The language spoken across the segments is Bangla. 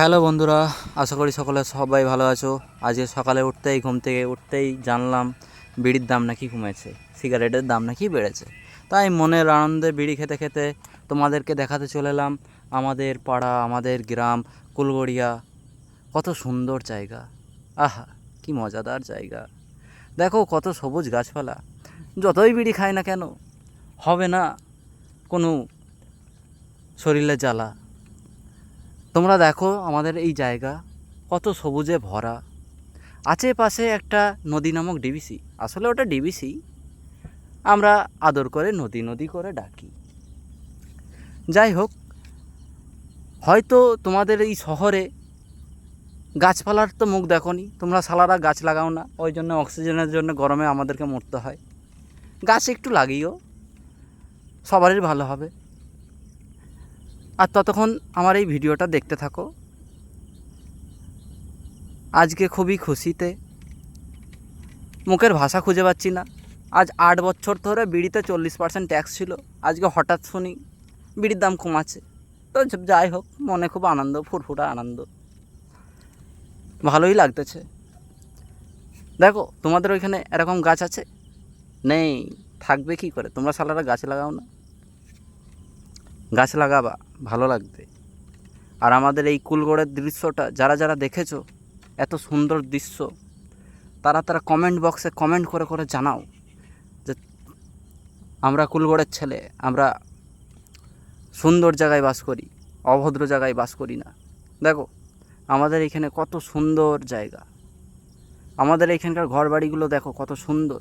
হ্যালো বন্ধুরা, আশা করি সকলে সবাই ভালো আছো। আজকে সকালে উঠতেই, ঘুম থেকে উঠতেই জানলাম বিড়ির দাম নাকি কমেছে, সিগারেটের দাম নাকি বেড়েছে। তাই মনের আনন্দে বিড়ি খেতে খেতে তোমাদেরকে দেখাতে চলে এলাম আমাদের পাড়া, আমাদের গ্রাম, কুলগড়িয়া। কত সুন্দর জায়গা। আহা, কি মজাদার জায়গা। দেখো, কত সবুজ গাছপালা। যতই বিড়ি খায় না কেন, হবে না কোনো শরীরে জ্বালা। তোমরা দেখো আমাদের এই জায়গা কত সবুজে ভরা। আছে পাশে একটা নদী নামক ডিবিসি। আসলে ওটা ডিবিসি। আমরা আদর করে নদী নদী করে ডাকি। যাই হোক, হয়তো তোমাদের এই শহরে গাছপালার তো মুখ দেখনি। তোমরা সালারা গাছ লাগাও না, ওই জন্য অক্সিজেনের জন্য গরমে আমাদেরকে মরতে হয়। গাছ একটু লাগিও, সবারই ভালো হবে। আর ততক্ষণ আমার এই ভিডিওটা দেখতে থাকো। আজকে খুবই খুশিতে। মুখের ভাষা খুঁজে পাচ্ছি না। আজ আট বছর ধরে বিড়িতে চল্লিশ পার্সেন্ট ট্যাক্স ছিল। আজকে হঠাৎ শুনি বিড়ির দাম কমাচ্ছে। তো যাই হোক, মনে খুব আনন্দ, ফুরফুরা আনন্দ। ভালোই লাগতেছে। দেখো, তোমাদের ওইখানে এরকম গাছ আছে? নেই। থাকবে কি করে? তোমরা সালারা গাছ লাগাও না। গাছ লাগাবা। ভালো লাগবে। আর আমাদের এই কুলগড়ের দৃশ্যটা, যারা যারা দেখেছ, এত সুন্দর দৃশ্য, তারা তারা কমেন্ট বক্সে কমেন্ট করে করে জানাও যে আমরা কুলগড়ের ছেলে, আমরা সুন্দর জায়গায় বাস করি, অভদ্র জায়গায় বাস করি না। দেখো, আমাদের এখানে কত সুন্দর জায়গা। আমাদের এখানকার ঘর বাড়িগুলো দেখো কত সুন্দর।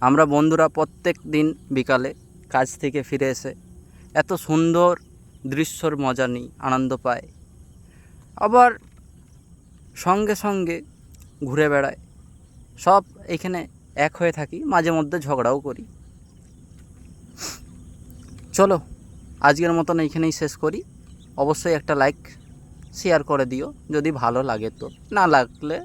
আমরা বন্ধুরা প্রত্যেক দিন বিকালে কাজ থেকে ফিরে এসে এত সুন্দর দৃশ্যর মজা নিই, আনন্দ পায়। আবার সঙ্গে সঙ্গে ঘুরে বেড়ায়। সব এখানে এক হয়ে থাকি, মাঝে মধ্যে ঝগড়াও করি। চলো, আজকের মতন এইখানেই শেষ করি। অবশ্যই একটা লাইক শেয়ার করে দিও, যদি ভালো লাগে তো। না লাগলে